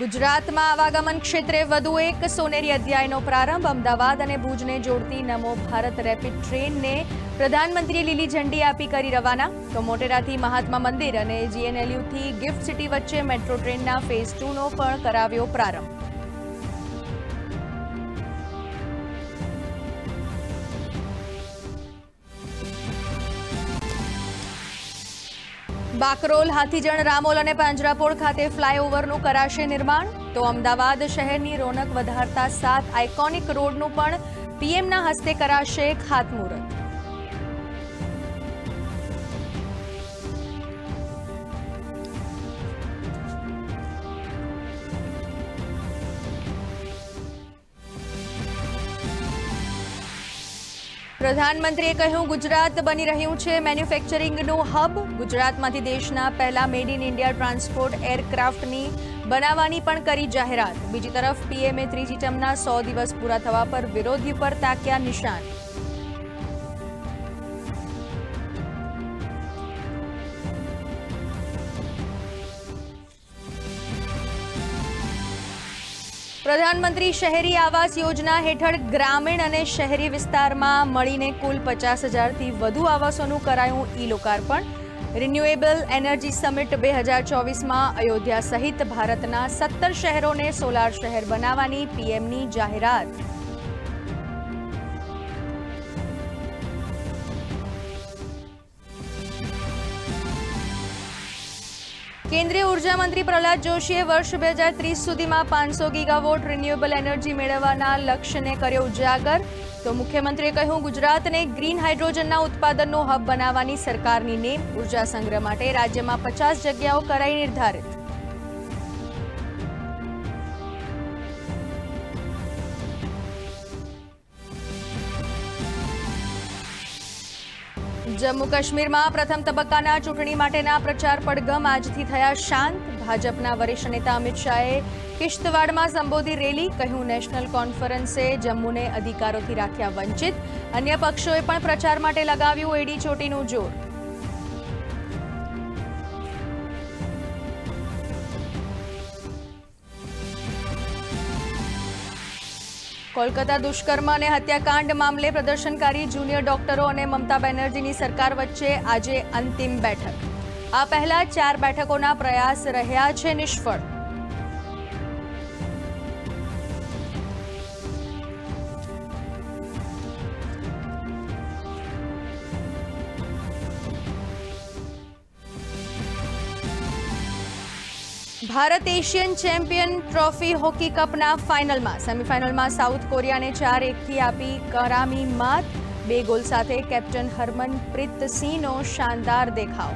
ગુજરાતમાં આવાગમન ક્ષેત્રે વધુ એક સોનેરી અધ્યાયનો પ્રારંભ, અમદાવાદ અને ભુજને જોડતી નમો ભારત રેપિડ ટ્રેનને પ્રધાનમંત્રીએ લીલી ઝંડી આપી કરી રવાના. તો મોટેરાથી મહાત્મા મંદિર અને જીએનએલયુથી ગિફ્ટ સિટી વચ્ચે મેટ્રો ટ્રેનના ફેઝ ટુનો પણ કરાવ્યો પ્રારંભ. બાકરોલ, હાથીજણ, રામોલ અને પાંજરાપોળ ખાતે ફ્લાયઓવરનું કરાશે નિર્માણ. તો અમદાવાદ શહેરની રોનક વધારતા સાત આઇકોનિક રોડનું પણ પીએમના હસ્તે કરાશે ખાતમુહૂર્ત. પ્રધાનમંત્રીએ કહ્યું, ગુજરાત બની રહ્યું છે મેન્યુફેક્ચરિંગનું હબ. ગુજરાતમાંથી દેશના પહેલા મેડ ઇન ઇન્ડિયા ટ્રાન્સપોર્ટ એરક્રાફ્ટની બનાવવાની પણ કરી જાહેરાત. બીજી તરફ, પીએમએ ત્રીજી ટર્મના સો દિવસ પૂરા થવા પર વિરોધી પર તાક્યા નિશાન. પ્રધાનમંત્રી શહેરી આવાસ યોજના હેઠળ ગ્રામીણ અને શહેરી વિસ્તારમાં મળીને કુલ પચાસ હજારથી વધુ આવાસોનું કરાયું ઈ લોકાર્પણ રિન્યુએબલ એનર્જી સમિટ બે હજાર ચોવીસમાં અયોધ્યા સહિત ભારતના સત્તર શહેરોને સોલાર શહેર બનાવવાની પીએમની જાહેરાત. કેન્દ્રીય ઊર્જા મંત્રી પ્રહલાદ જોશીએ વર્ષ બે હજાર ત્રીસ સુધીમાં પાંચસો ગીગાવોટ રિન્યુએબલ એનર્જી મેળવવાના લક્ષ્યને કર્યો ઉજાગર. તો મુખ્યમંત્રીએ કહ્યું, ગુજરાતને ગ્રીન હાઇડ્રોજનના ઉત્પાદનનો હબ બનાવવાની સરકારની નેમ ઊર્જા સંગ્રહ માટે રાજ્યમાં પચાસ જગ્યાઓ કરાઈ નિર્ધારિત. જમ્મુ કાશ્મીરમાં પ્રથમ તબક્કાના ચૂંટણી માટેના પ્રચાર પડઘમ આજથી થયા શાંત. ભાજપના વરિષ્ઠ નેતા અમિત શાહે કિશ્તવાડમાં સંબોધી રેલી, કહ્યું નેશનલ કોન્ફરન્સે જમ્મુને અધિકારોથી રાખ્યા વંચિત. અન્ય પક્ષોએ પણ પ્રચાર માટે લગાવ્યું એડી ચોટીનું જોર. કોલકાતા દુષ્કર્મ અને હત્યાકાંડ મામલે પ્રદર્શનકારી જુનિયર ડોક્ટરો અને મમતા બેનર્જીની સરકાર વચ્ચે આજે અંતિમ બેઠક. આ પહેલા ચાર બેઠકોના પ્રયાસ રહ્યા છે નિષ્ફળ. Bharat Asian champion trophy hockey કપના ફાઇનલમાં, સેમીફાઇનલમાં સાઉથ કોરિયાને ચાર એકથી આપી કરામી માત, બે ગોલ સાથે કેપ્ટન હરમનપ્રીત સિંહનો શાનદાર દેખાવ.